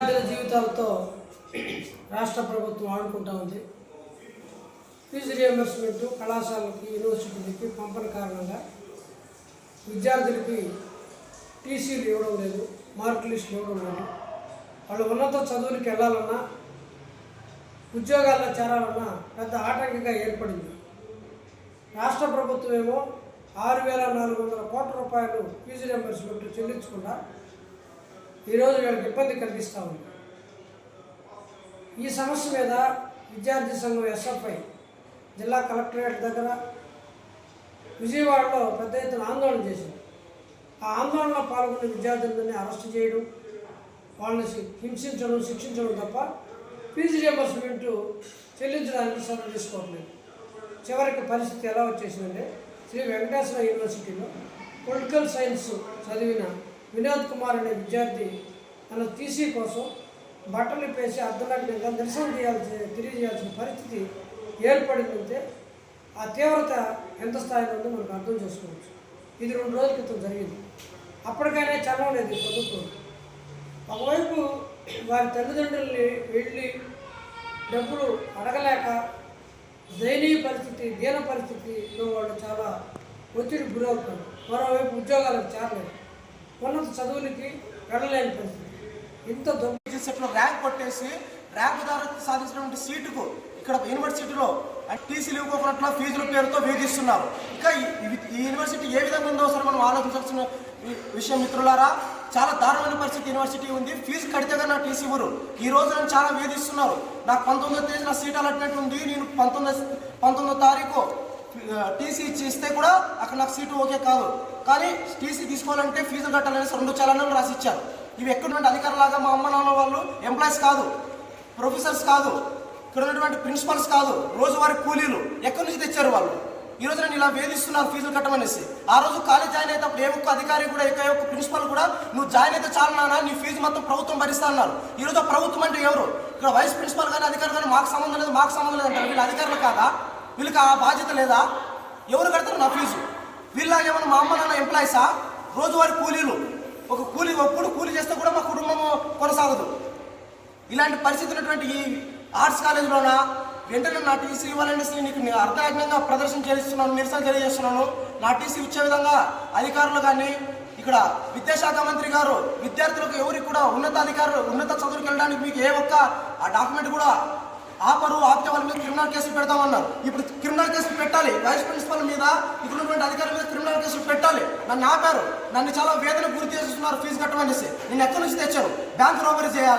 విద్యార్థుల జీవితాలతో రాష్ట్ర ప్రభుత్వం ఆడుకుంటా ఉంది. ఫీజు రియంబర్స్మెంట్ కళాశాలకి యూనివర్సిటీలకి పంపని కారణంగా విద్యార్థులకి టీసీలు ఇవ్వడం లేదు మార్క్ లిస్టులు ఇవ్వడం లేదు. వాళ్ళు ఉన్నత చదువులకు వెళ్ళాలన్నా ఉద్యోగాల్లో చేరాలన్నా పెద్ద ఆటంకంగా ఏర్పడింది. రాష్ట్ర ప్రభుత్వం ఏమో ఆరు వేల నాలుగు వందల కోట్ల రూపాయలు ఫీజు రియంబర్స్మెంట్ చెల్లించకుండా ఈరోజు వీళ్ళకి ఇబ్బంది కలిగిస్తూ ఉంది. ఈ సమస్య మీద విద్యార్థి సంఘం ఎస్ఎఫ్ఐ జిల్లా కలెక్టరేట్ దగ్గర విజయవాడలో పెద్ద ఎత్తున ఆందోళన చేసింది. ఆ ఆందోళనలో పాల్గొన్న విద్యార్థులందరినీ అరెస్ట్ చేయడం వాళ్ళని హింసించడం శిక్షించడం తప్ప ఫీజు రియంబర్స్మెంట్ చెల్లించడానికి శ్రమ తీసుకోవట్లేదు. చివరికి పరిస్థితి ఎలా వచ్చేసిందంటే శ్రీ వెంకటేశ్వర యూనివర్సిటీలో పొలిటికల్ సైన్స్ చదివిన వినోద్ కుమార్ అనే విద్యార్థి తన టీసీ కోసం బట్టలు పేసి అర్ధనగ్నంగా నిరసన చేయాల్సి తెలియజేయాల్సిన పరిస్థితి ఏర్పడిందంటే ఆ తీవ్రత ఎంత స్థాయిలో ఉందో మనకు అర్థం చేసుకోవచ్చు. ఇది రెండు రోజుల క్రితం జరిగింది. అప్పటికైనా చదవలేదు ప్రభుత్వం. ఒకవైపు వారి తల్లిదండ్రుల్ని వెళ్ళి డబ్బులు అడగలేక దయనీయ పరిస్థితి దీన పరిస్థితిలో వాళ్ళు చాలా ఒత్తిడి గురవుతున్నారు. మరోవైపు ఉద్యోగాలకు చేరలేదు. ఉన్నత చదువులకి వెళ్ళలేని పరిస్థితి. ఇంత దొంగ సెట్లో ర్యాంక్ కొట్టేసి ర్యాంక్ ద్వారా సాధించినటువంటి సీటుకు ఇక్కడ యూనివర్సిటీలో టీసీలు ఇవ్వకపోయినట్లు ఫీజుల పేరుతో వేధిస్తున్నారు. ఇంకా ఈ- యూనివర్సిటీ ఏ విధంగా ఉందో సరే మనం ఆలోచించాల్సిన విషయం మిత్రులారా చాలా దారుణమైన పరిస్థితి యూనివర్సిటీ ఉంది. ఫీజు కడితే నా టీసీ ఇవ్వరు ఈ రోజు నన్ను చాలా వేధిస్తున్నారు. నాకు పంతొమ్మిదో తేదీ నా సీట్ అలాట్మెంట్ ఉంది. నేను పంతొమ్మిది పంతొమ్మిదో తారీఖు టీసీ ఇచ్చి ఇస్తే కూడా అక్కడ నాకు సీటు ఓకే కాదు. కానీ టీసీ తీసుకోవాలంటే ఫీజు కట్టాలని రెండు చలనాలు రాసి ఇచ్చారు. ఇవి ఎక్కడ నుండి అధికారులాగా మా అమ్మ నాన్న వాళ్ళు ఎంప్లాయీస్ కాదు ప్రొఫెసర్స్ కాదు ఇక్కడ ఉన్నటువంటి ప్రిన్సిపల్స్ కాదు రోజువారి కూలీలు ఎక్కడి నుంచి తెచ్చారు వాళ్ళు? ఈ రోజు నేను ఇలా వేధిస్తున్నారు ఫీజులు కట్టమనేసి. ఆ రోజు కాలేజ్ జాయిన్ అయితే ఏ ఒక్క అధికారి కూడా ఏ ఒక్క ప్రిన్సిపల్ కూడా నువ్వు జాయిన్ అయితే చాలు నాన్న నీ ఫీజు మొత్తం ప్రభుత్వం భరిస్తా అన్నారు. ఈ రోజు ప్రభుత్వం అంటే ఎవరు? ఇక్కడ వైస్ ప్రిన్సిపల్ కానీ అధికారులు కానీ మాకు సంబంధం లేదు మాకు సంబంధం లేదు అంటారు వీళ్ళు అధికారులు కాదా? వీళ్ళకి ఆ బాధ్యత లేదా? ఎవరు కడతారు నా ఫీజు? వీళ్ళలాగేమన్నా మా అమ్మ నాన్న ఎంప్లాయీసా రోజువారీ కూలీలు. ఒక కూలీ ఒప్పుడు కూలీ చేస్తే కూడా మా కుటుంబము కొనసాగదు. ఇలాంటి పరిస్థితి ఉన్నటువంటి ఈ ఆర్ట్స్ కాలేజీలోన? వెంటనే నా టీసీ ఇవ్వాలనేసి నీకు నేను అర్ధనగ్నంగా ప్రదర్శన చేస్తున్నాను నిరసన తెలియజేస్తున్నాను. నా టీసీ ఇచ్చే విధంగా అధికారులు కానీ ఇక్కడ విద్యాశాఖ మంత్రి గారు విద్యార్థులకు ఎవరికి కూడా ఉన్నత అధికారులు ఉన్నత చదువులకు వెళ్ళడానికి మీకు ఏ ఒక్క ఆ డాక్యుమెంట్ కూడా ఆపరు ఆపితే వాళ్ళ మీద క్రిమినల్ కేసులు పెడతామన్నారు. ఇప్పుడు క్రిమినల్ కేసులు పెట్టాలి. వైస్ ప్రిన్సిపల్ మీద ఇక్కడ అధికారుల మీద క్రిమినల్ కేసులు పెట్టాలి. నన్ను ఆపారు. నన్ను చాలా వేదన గురి చేస్తున్నారు ఫీజు కట్టమనేసి. నేను ఎక్కడి నుంచి తెచ్చాను? బ్యాంక్ రోబరీ చేయాలి?